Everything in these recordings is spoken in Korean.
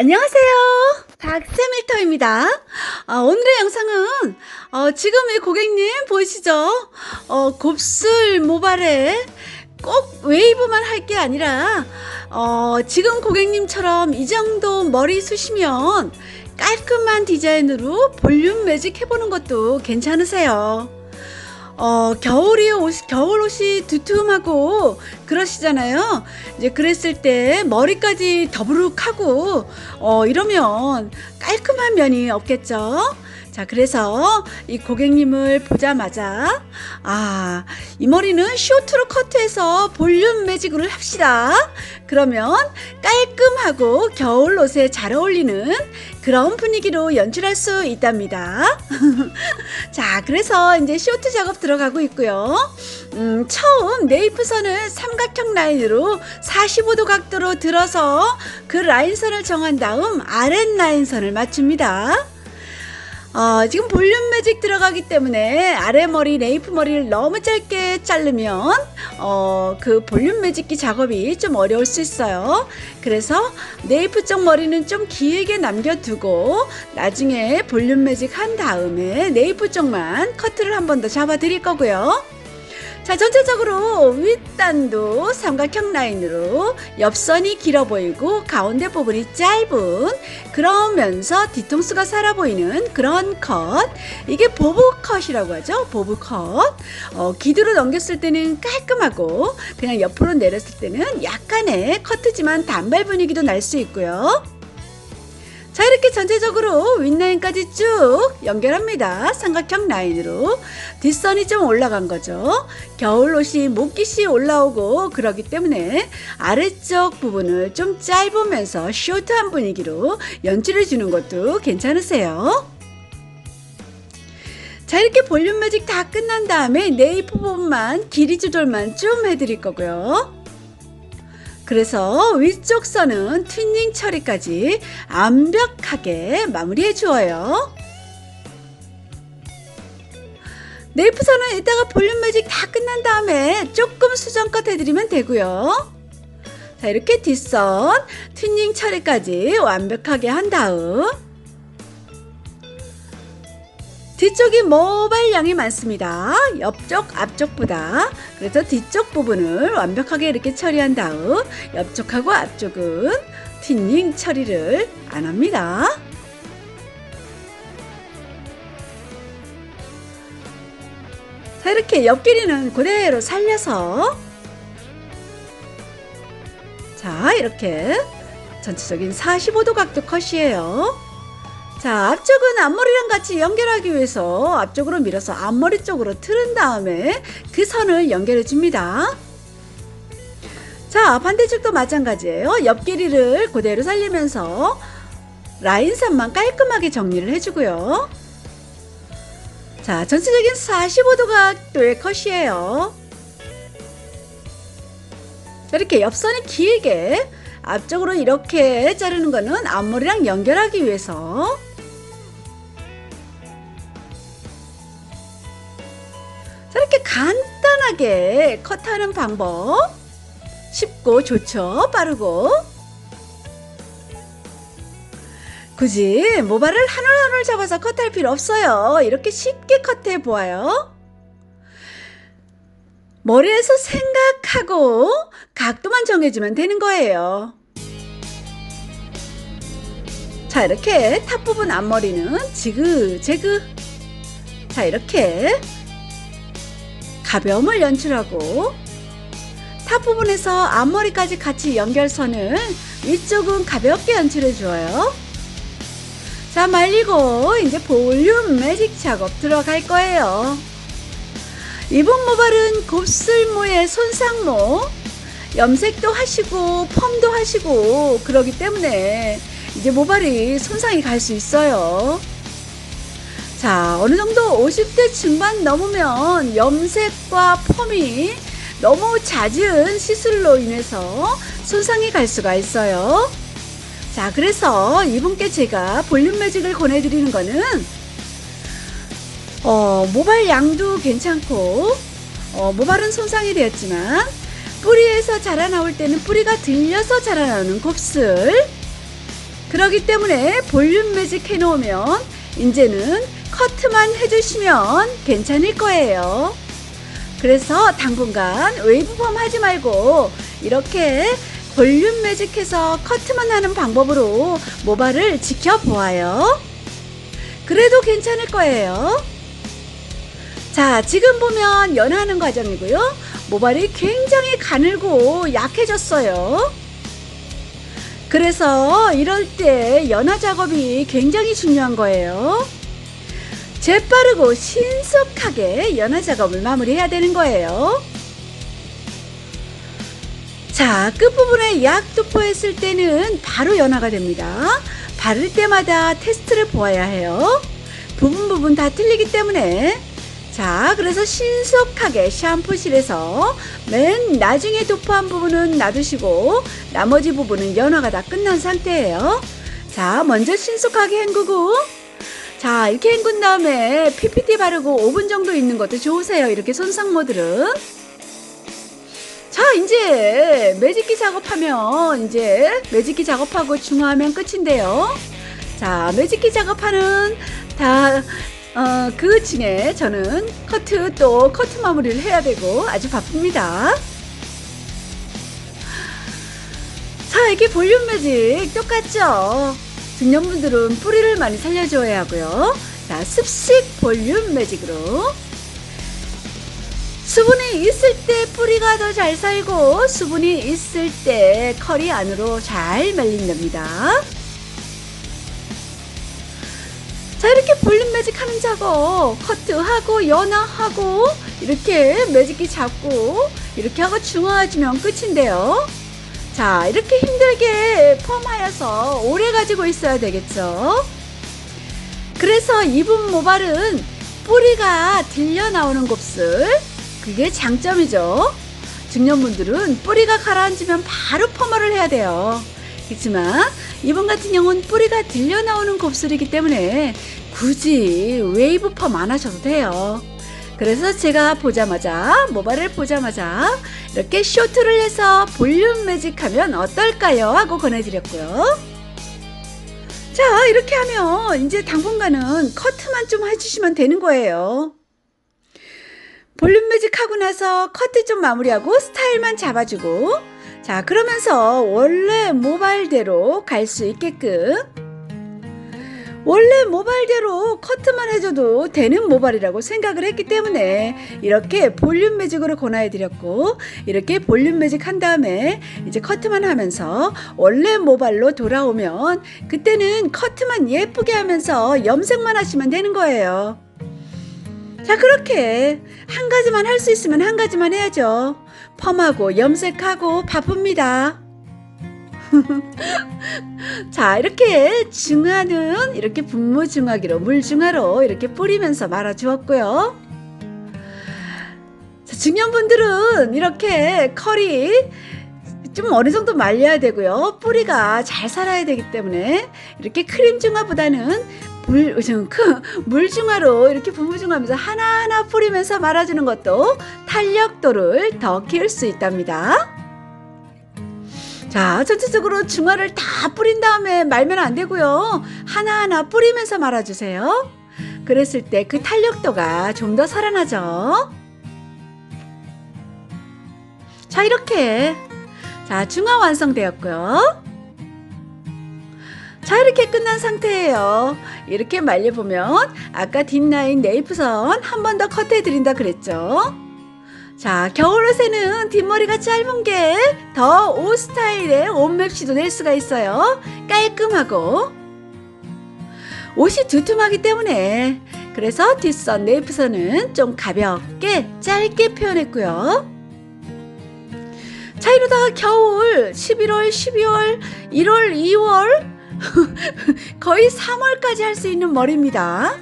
안녕하세요. 박세밀터입니다. 아, 오늘의 영상은 어, 지금 이 고객님 보이시죠? 어, 곱슬 모발에 꼭 웨이브만 할 게 아니라 어, 지금 고객님처럼 이 정도 머리 숱이면 깔끔한 디자인으로 볼륨 매직 해보는 것도 괜찮으세요. 어, 겨울이 옷, 겨울 옷이 두툼하고 그러시잖아요. 이제 그랬을 때 머리까지 더부룩하고, 어, 이러면 깔끔한 면이 없겠죠? 자, 그래서 이 고객님을 보자마자, 아, 이 머리는 쇼트로 커트해서 볼륨 매직으로 합시다. 그러면 깔끔하고 겨울 옷에 잘 어울리는 그런 분위기로 연출할 수 있답니다. 자, 그래서 이제 쇼트 작업 들어가고 있고요. 음, 처음 네이프선을 삼각형 라인으로 45도 각도로 들어서 그 라인선을 정한 다음 아랫 라인선을 맞춥니다. 어, 지금 볼륨 매직 들어가기 때문에 아래 머리, 네이프 머리를 너무 짧게 자르면 어, 그 볼륨 매직기 작업이 좀 어려울 수 있어요. 그래서 네이프 쪽 머리는 좀 길게 남겨두고 나중에 볼륨 매직 한 다음에 네이프 쪽만 커트를 한 번 더 잡아 드릴 거고요. 자, 전체적으로 윗단도 삼각형 라인으로 옆선이 길어 보이고 가운데 부분이 짧은 그러면서 뒤통수가 살아 보이는 그런 컷. 이게 보브 컷이라고 하죠. 보브 컷. 어, 기두로 넘겼을 때는 깔끔하고 그냥 옆으로 내렸을 때는 약간의 커트지만 단발 분위기도 날 수 있고요. 자 이렇게 전체적으로 윗라인까지 쭉 연결합니다. 삼각형 라인으로 뒷선이 좀 올라간 거죠. 겨울옷이 목깃이 올라오고 그러기 때문에 아래쪽 부분을 좀 짧으면서 쇼트한 분위기로 연출해 주는 것도 괜찮으세요. 자 이렇게 볼륨 매직 다 끝난 다음에 네이프 부분만 길이 조절만 좀 해드릴 거고요. 그래서 위쪽 선은 튜닝 처리까지 완벽하게 마무리해 주어요. 네이프 선은 이따가 볼륨 매직 다 끝난 다음에 조금 수정컷 해드리면 되고요. 자 이렇게 뒷선 튜닝 처리까지 완벽하게 한 다음 뒤쪽이 모발량이 많습니다. 옆쪽, 앞쪽보다. 그래서 뒤쪽 부분을 완벽하게 이렇게 처리한 다음 옆쪽하고 앞쪽은 틴닝 처리를 안 합니다. 자, 이렇게 옆 길이는 그대로 살려서 자, 이렇게 전체적인 45도 각도 컷이에요. 자, 앞쪽은 앞머리랑 같이 연결하기 위해서 앞쪽으로 밀어서 앞머리 쪽으로 틀은 다음에 그 선을 연결해 줍니다. 자, 반대쪽도 마찬가지예요. 옆 길이를 그대로 살리면서 라인선만 깔끔하게 정리를 해주고요. 자, 전체적인 45도 각도의 컷이에요. 이렇게 옆선이 길게 앞쪽으로 이렇게 자르는 거는 앞머리랑 연결하기 위해서. 저렇게 간단하게 컷하는 방법. 쉽고 좋죠? 빠르고. 굳이 모발을 한올한올 잡아서 컷할 필요 없어요. 이렇게 쉽게 컷해 보아요 머리에서 생각하고 각도만 정해주면 되는 거예요 자 이렇게 탑 부분 앞머리는 지그재그 자 이렇게 가벼움을 연출하고 탑 부분에서 앞머리까지 같이 연결선을 위쪽은 가볍게 연출해 줘요. 자 말리고 이제 볼륨 매직 작업 들어갈 거예요. 이분 모발은 곱슬모의 손상모 염색도 하시고 펌도 하시고 그러기 때문에 이제 모발이 손상이 갈 수 있어요. 자, 어느 정도 50대 중반 넘으면 염색과 펌이 너무 잦은 시술로 인해서 손상이 갈 수가 있어요. 자, 그래서 이분께 제가 볼륨 매직을 권해드리는 거는 어, 모발 양도 괜찮고 어, 모발은 손상이 되었지만 뿌리에서 자라나올 때는 뿌리가 들려서 자라나는 곱슬 그러기 때문에 볼륨 매직 해놓으면 이제는 커트만 해주시면 괜찮을 거예요. 그래서 당분간 웨이브펌 하지 말고 이렇게 볼륨 매직해서 커트만 하는 방법으로 모발을 지켜보아요. 그래도 괜찮을 거예요. 자, 지금 보면 연하는 과정이고요. 모발이 굉장히 가늘고 약해졌어요. 그래서 이럴 때 연화 작업이 굉장히 중요한 거예요. 재빠르고 신속하게 연화 작업을 마무리해야 되는 거예요. 자, 끝부분에 약 도포했을 때는 바로 연화가 됩니다. 바를 때마다 테스트를 보아야 해요. 부분 부분 다 틀리기 때문에 자, 그래서 신속하게 샴푸실에서 맨 나중에 도포한 부분은 놔두시고 나머지 부분은 연화가 다 끝난 상태예요. 자, 먼저 신속하게 헹구고 자, 이렇게 헹군 다음에 PPT 바르고 5분 정도 있는 것도 좋으세요. 이렇게 손상모들은. 자, 이제 매직기 작업하면 이제 매직기 작업하고 중화하면 끝인데요. 자, 매직기 작업하는 다, 어, 그 층에 저는 커트 또 커트 마무리를 해야 되고 아주 바쁩니다. 자, 이게 볼륨 매직 똑같죠? 중년분들은 뿌리를 많이 살려줘야 하고요. 자, 습식 볼륨 매직으로 수분이 있을 때 뿌리가 더 잘 살고 수분이 있을 때 컬이 안으로 잘 말린답니다. 매직 하는 작업 커트하고 연화하고 이렇게 매직기 잡고 이렇게 하고 중화해주면 끝인데요. 자 이렇게 힘들게 펌하여서 오래 가지고 있어야 되겠죠. 그래서 이분 모발은 뿌리가 들려 나오는 곱슬 그게 장점이죠. 중년분들은 뿌리가 가라앉으면 바로 펌을 해야 돼요. 그렇지만 이분 같은 경우는 뿌리가 들려 나오는 곱슬이기 때문에 굳이 웨이브 펌 안 하셔도 돼요. 그래서 제가 보자마자 모발을 보자마자 이렇게 쇼트를 해서 볼륨 매직하면 어떨까요? 하고 권해드렸고요. 자 이렇게 하면 이제 당분간은 커트만 좀 해주시면 되는 거예요. 볼륨 매직 하고 나서 커트 좀 마무리하고 스타일만 잡아주고 자 그러면서 원래 모발대로 갈 수 있게끔 원래 모발대로 커트만 해줘도 되는 모발이라고 생각을 했기 때문에 이렇게 볼륨 매직으로 권하해 드렸고 이렇게 볼륨 매직 한 다음에 이제 커트만 하면서 원래 모발로 돌아오면 그때는 커트만 예쁘게 하면서 염색만 하시면 되는 거예요. 자, 그렇게 한 가지만 할 수 있으면 한 가지만 해야죠. 펌하고 염색하고 바쁩니다. 자, 이렇게 중화는 이렇게 분무 중화기로 물 중화로 이렇게 뿌리면서 말아 주었고요. 자, 중년분들은 이렇게 컬이 좀 어느 정도 말려야 되고요. 뿌리가 잘 살아야 되기 때문에 이렇게 크림 중화보다는 물, 그, 물중화로 이렇게 부부중화하면서 하나하나 뿌리면서 말아주는 것도 탄력도를 더 키울 수 있답니다. 자, 전체적으로 중화를 다 뿌린 다음에 말면 안 되고요. 하나하나 뿌리면서 말아주세요. 그랬을 때 그 탄력도가 좀 더 살아나죠. 자, 이렇게. 자, 중화 완성되었고요. 자 이렇게 끝난 상태예요 이렇게 말려보면 아까 뒷라인 네이프선 한 번더 커트해 드린다 그랬죠 자 겨울옷에는 뒷머리가 짧은 게 더 옷 스타일의 옷 맵시도 낼 수가 있어요 깔끔하고 옷이 두툼하기 때문에 그래서 뒷선 네이프선은 좀 가볍게 짧게 표현했고요 자 이러다가 겨울 11월 12월 1월 2월 거의 3월까지 할 수 있는 머리입니다.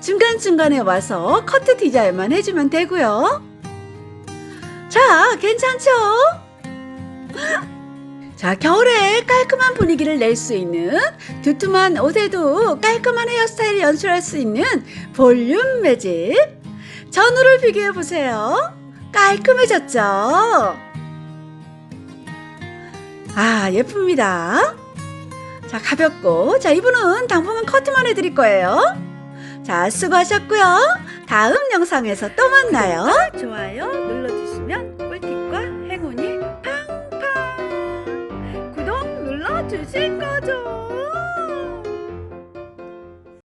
중간중간에 와서 커트 디자인만 해주면 되고요. 자, 괜찮죠? 자, 겨울에 깔끔한 분위기를 낼 수 있는 두툼한 옷에도 깔끔한 헤어스타일을 연출할 수 있는 볼륨 매직. 전후를 비교해 보세요. 깔끔해졌죠? 아, 예쁩니다. 자, 가볍고. 자, 이분은 당분간 커트만 해드릴 거예요. 자, 수고하셨고요. 다음 영상에서 또 만나요. 좋아요 눌러주시면